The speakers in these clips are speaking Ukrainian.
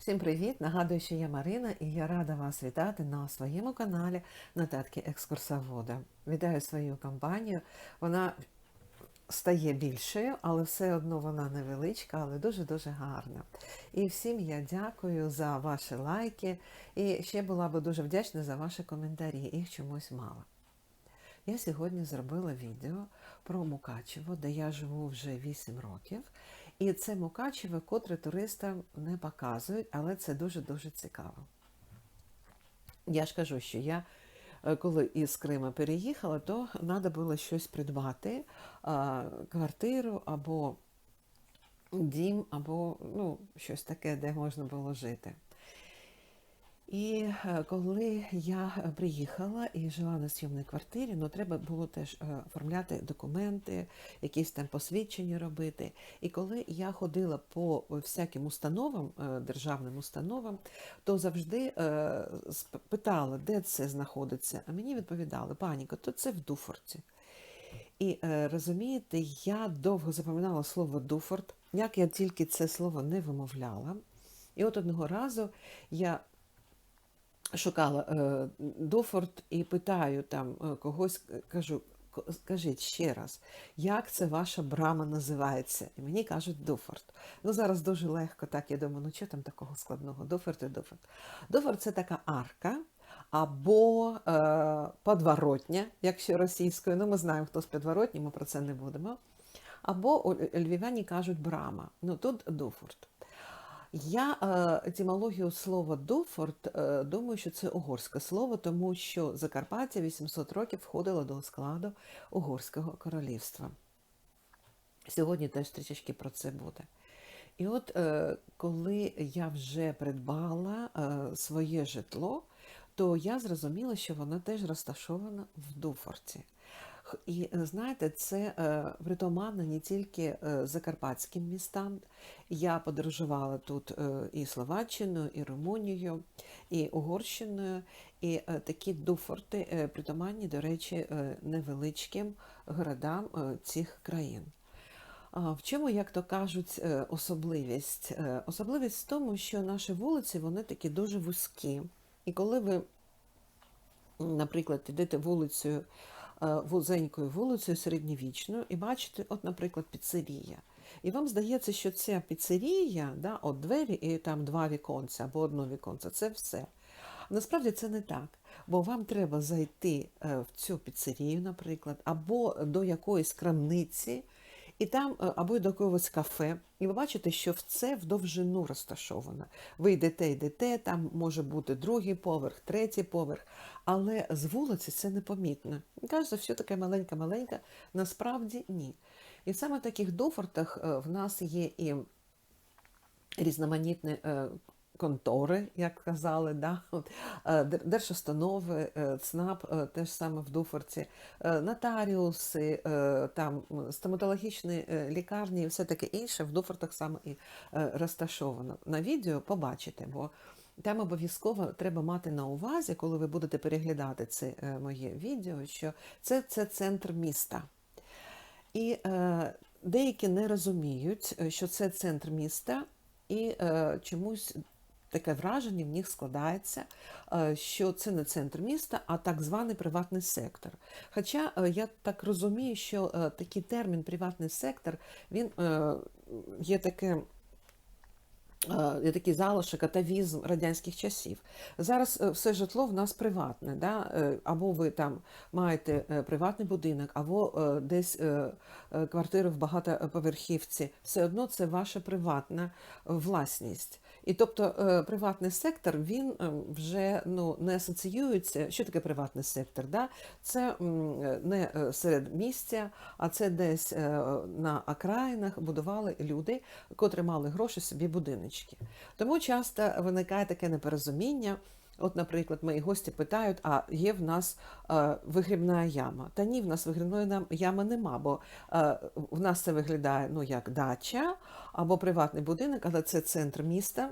Всім привіт! Нагадую, що я Марина і я рада вас вітати на своєму каналі Нотатки екскурсовода. Вітаю свою компанію. Вона стає більшою, але все одно вона невеличка, але дуже-дуже гарна. І всім я дякую за ваші лайки. І ще була би дуже вдячна за ваші коментарі. Їх чомусь мало. Я сьогодні зробила відео про Мукачево, де я живу вже 8 років. І це Мукачеве, котре туристам не показують, але це дуже-дуже цікаво. Я ж кажу, що я, е, коли із Крима переїхала, то треба було щось придбати, квартиру або дім, або ну, щось таке, де можна було жити. І е, коли я е, приїхала і жила на зйомній квартирі, ну треба було теж е, оформляти документи, якісь там посвідчення робити. І коли я ходила по всяким установам, державним установам, то завжди питала, де це знаходиться. А мені відповідали, паніка, то це в Дуфорті. І розумієте, я довго запам'ятала слово Дуфорт, як я тільки це слово не вимовляла. І от одного разу я шукала е, Дуфорт і питаю там е, когось, кажу, скажіть ще раз, як це ваша брама називається? І мені кажуть Дуфорт. Ну зараз дуже легко, так я думаю, ну що там такого складного? Дуфорт і Дуфорт. Дуфорт це така арка. Або е, подворотня, якщо російською, ну ми знаємо, хто з підворотні, ми про це не будемо. Або львів'яні кажуть брама. Ну тут Дуфорт. Я е, етимологію слова Дуфорт е, думаю, що це угорське слово, тому що Закарпаття 800 років входило до складу Угорського королівства. Сьогодні теж трішечки про це буде. І от е, коли я вже придбала своє житло, то я зрозуміла, що воно теж розташовано в Дуфорті. І е, знаєте, це е, притаманно не тільки е, закарпатським містам. Я подорожувала тут е, і Словаччиною, і Румунією, і Угорщиною. І е, такі дуфорти е, притаманні, до речі, е, невеличким городам е, цих країн. В чому, як то кажуть, е, особливість? Е, Особливість в тому, що наші вулиці вони такі дуже вузькі. І коли ви, наприклад, йдете вулицею, е, вузенькою вулицею середньовічною, і бачите, от, наприклад, піцерія. І вам здається, що ця піцерія, да, от двері і там два віконця або одно віконце, це все. Насправді це не так, бо вам треба зайти е, в цю піцерію, наприклад, або до якоїсь крамниці, і там е, або до якогось кафе, і ви бачите, що це в довжину розташовано. Ви йдете, йдете, там може бути другий поверх, третій поверх, але з вулиці це непомітно. Кажуть, все таке маленьке-маленьке, насправді ні. І саме в таких дофортах е, в нас є і різноманітні е, контори, як казали, да? Е, дер- держустанови, е, ЦНАП е, теж саме в Дуфорці, нотаріуси, там стоматологічні лікарні і все таке інше в Дуфортах саме і розташовано. На відео побачите, бо там обов'язково треба мати на увазі, коли ви будете переглядати це моє відео, що це, це центр міста. І е, деякі не розуміють, що це центр міста, і е, чомусь таке враження в них складається, е, що це не центр міста, а так званий приватний сектор. Хоча е, я так розумію, що е, такий термін приватний сектор він є таке. Є такий залишок, атавізм радянських часів. Зараз все житло в нас приватне. Да? Або ви там маєте приватний будинок, або десь е, в багатоповерхівці. Все одно це ваша приватна власність. І тобто е, приватний сектор він е, вже ну, не асоціюється. Що таке приватний сектор? Да? Це не е, серед місця, а це десь на окраїнах будували люди, котрі мали гроші собі будиночки. Тому часто виникає таке непорозуміння. От, наприклад, мої гості питають, а є в нас е, вигрібна яма? Та ні, в нас вигрібної ями нема, бо е, в нас це виглядає ну, як дача або приватний будинок, але це центр міста.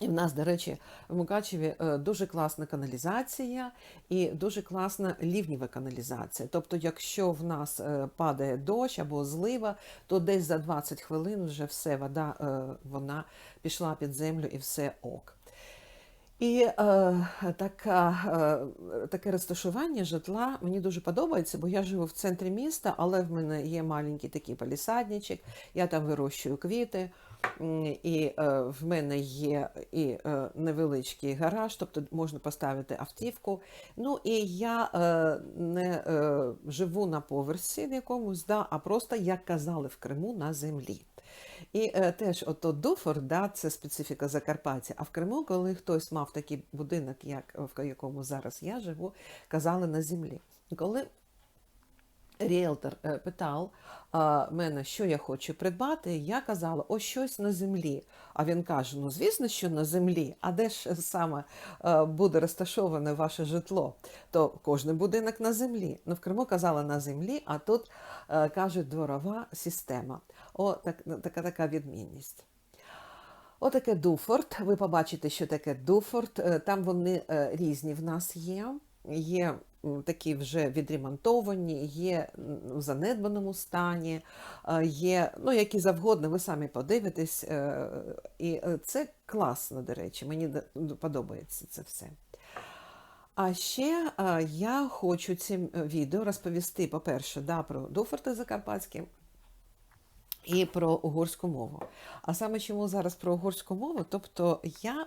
І в нас, до речі, в Мукачеві е, дуже класна каналізація і дуже класна лівнєва каналізація. Тобто, якщо в нас е, падає дощ або злива, то десь за 20 хвилин вже все, вода е, вона пішла під землю і все ок. І е, така, е, таке розташування житла мені дуже подобається, бо я живу в центрі міста, але в мене є маленький такий палісадничок, я там вирощую квіти, і е, в мене є і е, невеличкий гараж, тобто можна поставити автівку. Ну і я е, не е, живу на поверсі в якомусь, да, а просто, як казали в Криму, на землі. І е, теж ото дуфор, да, це специфіка Закарпаття. А в Криму, коли хтось мав такий будинок, як в якому зараз я живу, казали на землі. Коли ріелтор е, питав мене, що я хочу придбати, я казала, ось щось на землі. А він каже: ну звісно, що на землі, а де ж саме е, буде розташоване ваше житло? То кожен будинок на землі. Ну в Криму казали на землі, а тут е, кажуть дворова система. О, так, така така відмінність. Отаке Дуфорт. Ви побачите, що таке Дуфорт. Там вони різні в нас є. Є такі вже відремонтовані, є у занедбаному стані, е, є ну, які завгодно, ви самі подивитесь. е, І е, це класно, до речі, мені подобається це все. А ще я хочу цим відео розповісти, по-перше, да, про Дуфорти Закарпатські і про угорську мову. А саме чому зараз про угорську мову? Тобто я,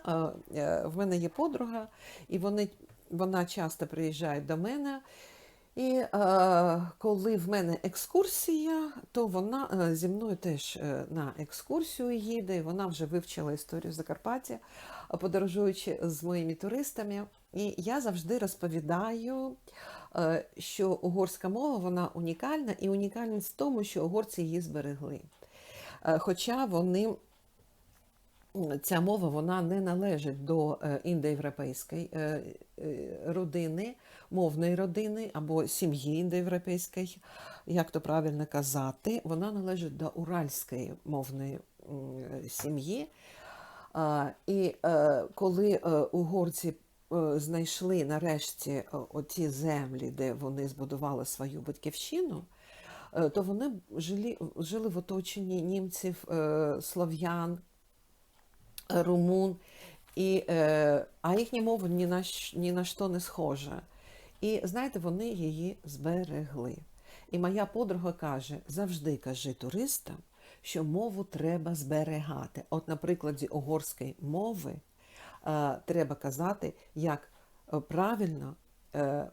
в мене є подруга, і вони, вона часто приїжджає до мене. І е, коли в мене екскурсія, то вона е, зі мною теж е, на екскурсію їде. і Вона вже вивчила історію Закарпаття, е, подорожуючи з моїми туристами. І я завжди розповідаю, е, що угорська мова вона унікальна, і унікальність в тому, що угорці її зберегли. Е, Хоча вони ця мова вона не належить до е, індоєвропейської е, е, родини, мовної родини або сім'ї індоєвропейської, як то правильно казати, вона належить до уральської мовної сім'ї. І коли угорці знайшли нарешті оті землі, де вони збудували свою батьківщину, то вони жили, жили в оточенні німців, слов'ян, румун, і, е, а їхня мова ні на, ні на що не схожа. І знаєте, вони її зберегли. І моя подруга каже: завжди кажи туристам, що мову треба зберегати. От на прикладі угорської мови е, треба казати, як е, правильно е,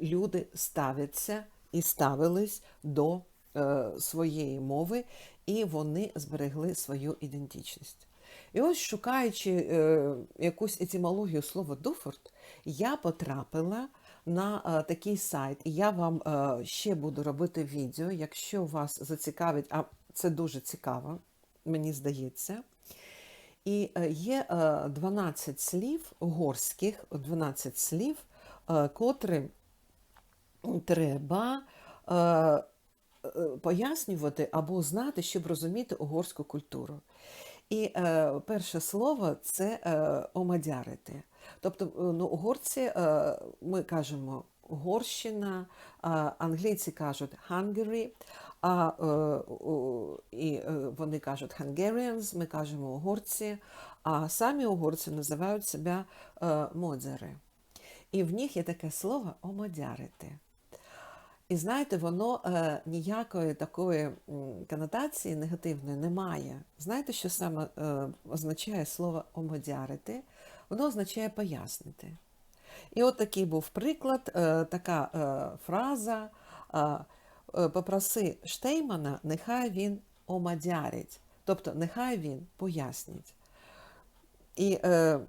люди ставляться і ставились до е, своєї мови, і вони зберегли свою ідентичність. І ось, шукаючи е, якусь етимологію слова Дуфорт, я потрапила на е, такий сайт, і я вам е, ще буду робити відео, якщо вас зацікавить, а це дуже цікаво, мені здається. І е, є е, 12 слів угорських, 12 слів, е, котрі треба е, е, пояснювати або знати, щоб розуміти угорську культуру. І е, перше слово це е, омадярити. Тобто, е, ну, угорці, е, ми кажемо Угорщина, а англійці кажуть Hungary, а е, і е, вони кажуть Hungarians, ми кажемо угорці, а самі угорці називають себе е, модзери. І в них є таке слово омодярити. І знаєте, воно е, ніякої такої конотації негативної не має. Знаєте, що саме е, означає слово омодярити? Воно означає пояснити. І от такий був приклад, е, така е, фраза. е, Попроси Штеймана, нехай він омадярить. Тобто, нехай він пояснить. І е,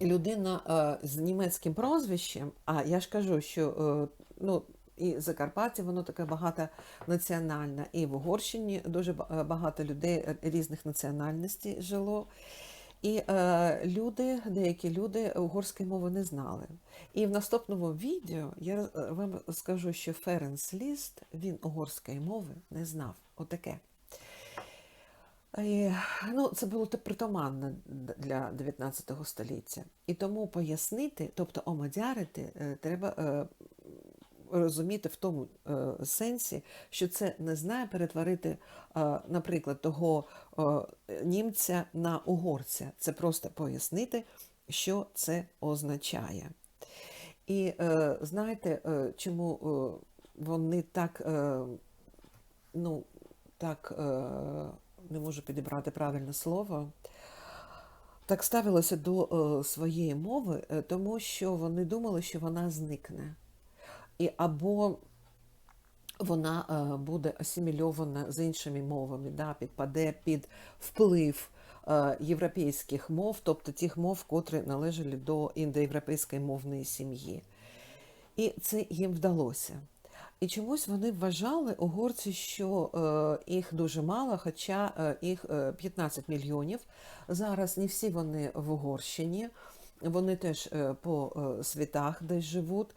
людина е, з німецьким прозвищем, а я ж кажу, що е, ну, і Закарпаття, воно таке багатонаціональне, і в Угорщині дуже е, багато людей е, різних національностей жило. І е, люди, деякі люди угорської мови не знали. І в наступному відео я е, вам скажу, що Ференс Ліст він угорської мови не знав. Отаке. І, ну, це було притаманне для 19 століття. І тому пояснити, тобто омадярити, треба е, розуміти в тому е, сенсі, що це не знає перетворити, е, наприклад, того е, німця на угорця. Це просто пояснити, що це означає. І е, знаєте, е, чому е, вони так, е, ну, так е, не можу підібрати правильне слово, так ставилося до е, своєї мови, е, тому що вони думали, що вона зникне. І або вона е, буде асимільована з іншими мовами, да, підпаде під вплив е, європейських мов, тобто тих мов, котрі належали до індоєвропейської мовної сім'ї. І це їм вдалося. І чомусь вони вважали, угорці, що е, їх дуже мало, хоча їх е, 15 мільйонів. Зараз не всі вони в Угорщині, вони теж по світах десь живуть.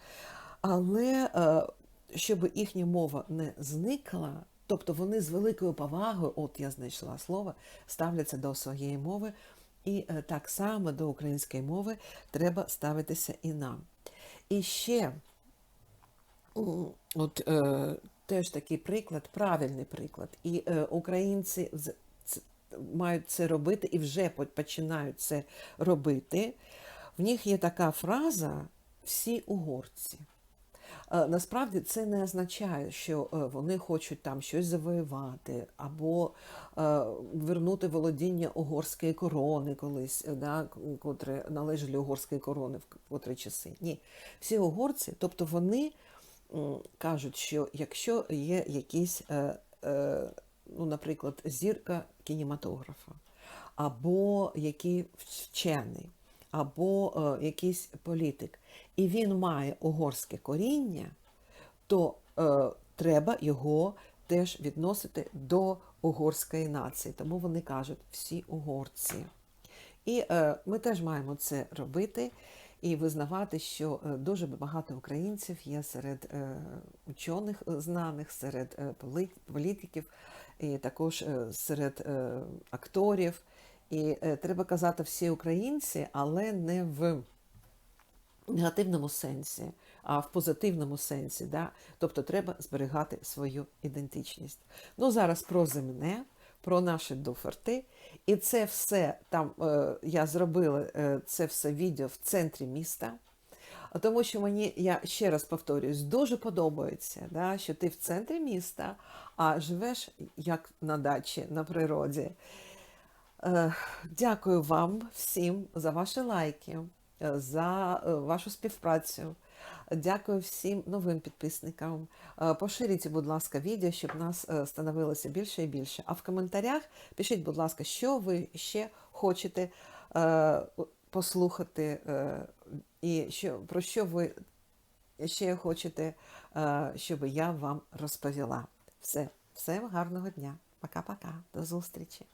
Але е, щоб їхня мова не зникла, тобто вони з великою повагою, от я знайшла слово, ставляться до своєї мови, і е, так само до української мови треба ставитися і нам. І ще от е, теж такий приклад, правильний приклад. І е, українці мають це робити і вже починають це робити. В них є така фраза всі угорці. Е, Насправді це не означає, що е, вони хочуть там щось завоювати або е, вернути володіння угорської корони колись, да, котре належали угорської корони в котрі часи. Ні, всі угорці, тобто вони кажуть, що якщо є якісь, ну, наприклад, зірка кінематографа, або який вчений, або е, якийсь політик, і він має угорське коріння, то е, треба його теж відносити до угорської нації. Тому вони кажуть всі угорці. І е, ми теж маємо це робити і визнавати, що е, дуже багато українців є серед е, учених е, знаних, серед е, політиків, і також е, серед е, акторів. І е, треба казати всі українці, але не в негативному сенсі, а в позитивному сенсі. Да? Тобто треба зберігати свою ідентичність. Ну, зараз про земне, про наші дуферти. І це все там е, я зробила е, це все відео в центрі міста. Тому що мені, я ще раз повторююсь, дуже подобається, да, що ти в центрі міста, а живеш як на дачі, на природі. Е, Дякую вам всім за ваші лайки, е, за е, вашу співпрацю. Дякую всім новим підписникам. Поширюйте, будь ласка, відео, щоб нас становилося більше і більше. А в коментарях пишіть, будь ласка, що ви ще хочете послухати, і що, про що ви ще хочете, щоб я вам розповіла. Все, всім гарного дня. Пока-пока. До зустрічі.